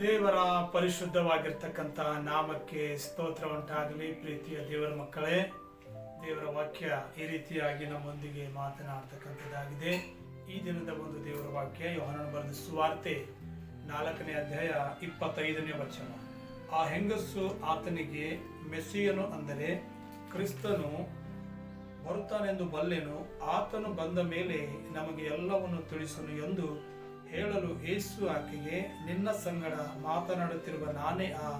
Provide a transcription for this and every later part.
ದೇವರ ಪರಿಶುದ್ಧವಾಗಿರ್ತಕ್ಕಂಥ ನಾಮಕ್ಕೆ ಸ್ತೋತ್ರ ಉಂಟಾಗಲಿ. ಪ್ರೀತಿಯ ದೇವರ ಮಕ್ಕಳೇ, ದೇವರ ವಾಕ್ಯ ಈ ರೀತಿಯಾಗಿ ನಮ್ಮೊಂದಿಗೆ ಮಾತನಾಡ್ತಕ್ಕಂಥದ್ದಾಗಿದೆ. ಈ ದಿನದ ಒಂದು ದೇವರ ವಾಕ್ಯ ಯೋಹನನ ಬರೆದ ಸುವಾರ್ತೆ ನಾಲ್ಕನೇ ಅಧ್ಯಾಯ ಇಪ್ಪತ್ತೈದನೇ ವಚನ. ಆ ಹೆಂಗಸು ಆತನಿಗೆ, ಮೆಸ್ಸಿಯನು ಅಂದರೆ ಕ್ರಿಸ್ತನು ಬರುತ್ತಾನೆಂದು ಬಲ್ಲೆನು, ಆತನು ಬಂದ ಮೇಲೆ ನಮಗೆ ಎಲ್ಲವನ್ನು ತಿಳಿಸಲು ಎಂದು ಹೇಳಲು ಏಸು ಆಕೆಗೆ, ನಿನ್ನ ಸಂಗಡ ಮಾತನಾಡುತ್ತಿರುವ ನಾನೇ ಆ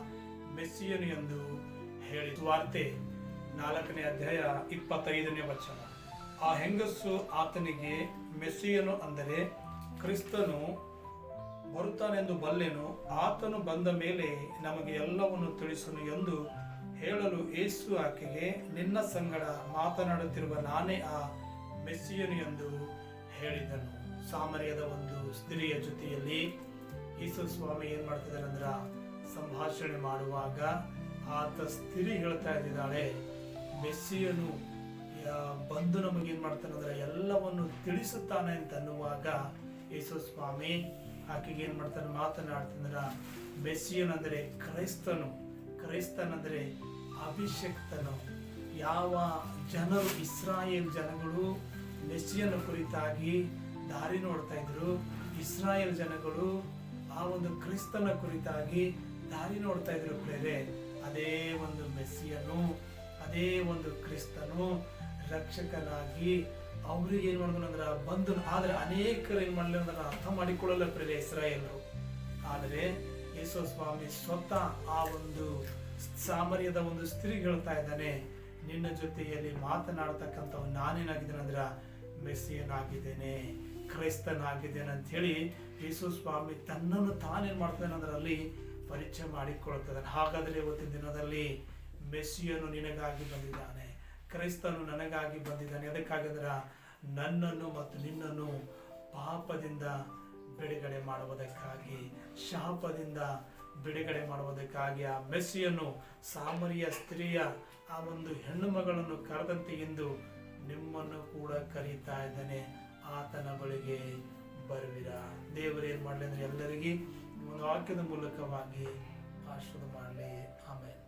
ಮೆಸ್ಸಿಯನು ಎಂದು ಹೇಳಿ ವಾರ್ತೆ ನಾಲ್ಕನೇ ಅಧ್ಯಾಯ ಇಪ್ಪತ್ತೈದನೇ ವಚನ. ಆ ಹೆಂಗಸು ಆತನಿಗೆ, ಮೆಸ್ಸಿಯನು ಅಂದರೆ ಕ್ರಿಸ್ತನು ಬರುತ್ತಾನೆಂದು ಬಲ್ಲೆನು, ಆತನು ಬಂದ ಮೇಲೆ ನಮಗೆ ಎಲ್ಲವನ್ನು ತಿಳಿಸನು ಎಂದು ಹೇಳಲು ಏಸು ಆಕೆಗೆ, ನಿನ್ನ ಸಂಗಡ ಮಾತನಾಡುತ್ತಿರುವ ನಾನೇ ಆ ಮೆಸ್ಸಿಯನು ಎಂದು ಹೇಳಿದನು. ಸಾಮರ್ಯದ ಒಂದು ಸ್ತ್ರೀಯ ಜೊತೆಯಲ್ಲಿ ಯೇಸು ಸ್ವಾಮಿ ಏನ್ ಮಾಡ್ತಿದ್ದಾರೆ ಅಂದ್ರ ಸಂಭಾಷಣೆ ಮಾಡುವಾಗ ಆತ ಸ್ತ್ರೀ ಹೇಳ್ತಾ ಇದ್ದಾಳೆ, ಮೆಸ್ಸಿಯನು ಬಂದು ನಮಗೆ ಏನ್ ಮಾಡ್ತಾನೆ ಅಂದ್ರೆ ಎಲ್ಲವನ್ನು ತಿಳಿಸುತ್ತಾನೆ ಅಂತ ಅನ್ನುವಾಗ ಯೇಸು ಸ್ವಾಮಿ ಆಕೆಗೆ ಏನ್ ಮಾಡ್ತಾನೆ ಮಾತನಾಡ್ತಂದ್ರ ಮೆಸ್ಸಿಯನ್ ಅಂದ್ರೆ ಕ್ರೈಸ್ತನು, ಕ್ರೈಸ್ತನಂದ್ರೆ ಅಭಿಷಕ್ತನು. ಯಾವ ಜನರು ಇಸ್ರಾಯೇಲ್ ಜನಗಳು ಮೆಸ್ಸಿಯನ ಕುರಿತಾಗಿ ದಾರಿ ನೋಡ್ತಾ ಇದ್ರು. ಇಸ್ರಾಯೇಲ್ ಜನಗಳು ಆ ಒಂದು ಕ್ರಿಸ್ತನ ಕುರಿತಾಗಿ ದಾರಿ ನೋಡ್ತಾ ಇದ್ರು ಪ್ರೇರೆ. ಅದೇ ಒಂದು ಮೆಸ್ಸಿಯನು, ಅದೇ ಒಂದು ಕ್ರಿಸ್ತನು ರಕ್ಷಕನಾಗಿ ಅವ್ರಿಗೆ ಏನ್ ಮಾಡಿದ್ರು ಅಂದ್ರೆ ಬಂದು ಆದ್ರೆ ಅನೇಕರು ಏನ್ ಮಾಡಲಿ ಅಂದ್ರೆ ಅರ್ಥ ಮಾಡಿಕೊಳ್ಳಲ್ಲ ಪ್ರೇರೆ ಇಸ್ರಾಯೇಲರು. ಆದರೆ ಯೇಸು ಸ್ವಾಮಿ ಸ್ವತಃ ಆ ಒಂದು ಸಾಮರ್ಯದ ಒಂದು ಸ್ತ್ರೀ ಹೇಳ್ತಾ ಇದ್ದಾನೆ, ನಿನ್ನ ಜೊತೆಯಲ್ಲಿ ಮಾತನಾಡ್ತಕ್ಕಂಥವ್ ನಾನೇನಾಗಿದ್ದೇನೆ ಅಂದ್ರ ಮೆಸ್ಸಿಯನಾಗಿದ್ದೇನೆ. ಕ್ರೈಸ್ತನಾಗಿದ್ದೇನೆ ಅಂತ ಹೇಳಿ ಯೇಸು ಸ್ವಾಮಿ ತನ್ನನ್ನು ತಾನೇನು ಮಾಡ್ತಾನೆ ಅದರಲ್ಲಿ ಪರಿಚಯ ಮಾಡಿಕೊಳ್ತದೆ ಹಾಗಾದ್ರೆ ಇವತ್ತಿನ ದಿನದಲ್ಲಿ ಮೆಸ್ಸಿಯನು ನಿನಗಾಗಿ ಬಂದಿದ್ದಾನೆ, ಕ್ರೈಸ್ತನು ನನಗಾಗಿ ಬಂದಿದ್ದಾನೆ. ಅದಕ್ಕಾಗಿದ್ರೆ ನನ್ನನ್ನು ಮತ್ತು ನಿನ್ನನ್ನು ಪಾಪದಿಂದ ಬಿಡುಗಡೆ ಮಾಡುವುದಕ್ಕಾಗಿ, ಶಾಪದಿಂದ ಬಿಡುಗಡೆ ಮಾಡುವುದಕ್ಕಾಗಿ ಆ ಮೆಸ್ಸಿಯನ್ನು ಸಾಮರಿಯ ಸ್ತ್ರೀಯ ಆ ಒಂದು ಹೆಣ್ಣು ಮಗಳನ್ನು ಕರೆದಂತೆ ಎಂದು ನಿಮ್ಮನ್ನು ಕೂಡ ಕರೀತಾ ಇದ್ದಾನೆ. ಆತನ ಬಳಿಗೆ ಬರುವಿರ? ದೇವರು ಏನ್ ಮಾಡಲಿ ಅಂದ್ರೆ ಎಲ್ಲರಿಗೆ ಒಂದು ವಾಕ್ಯದ ಮೂಲಕವಾಗಿ ಆಶೀರ್ವಾದ ಮಾಡಲಿ. ಆಮೇಲೆ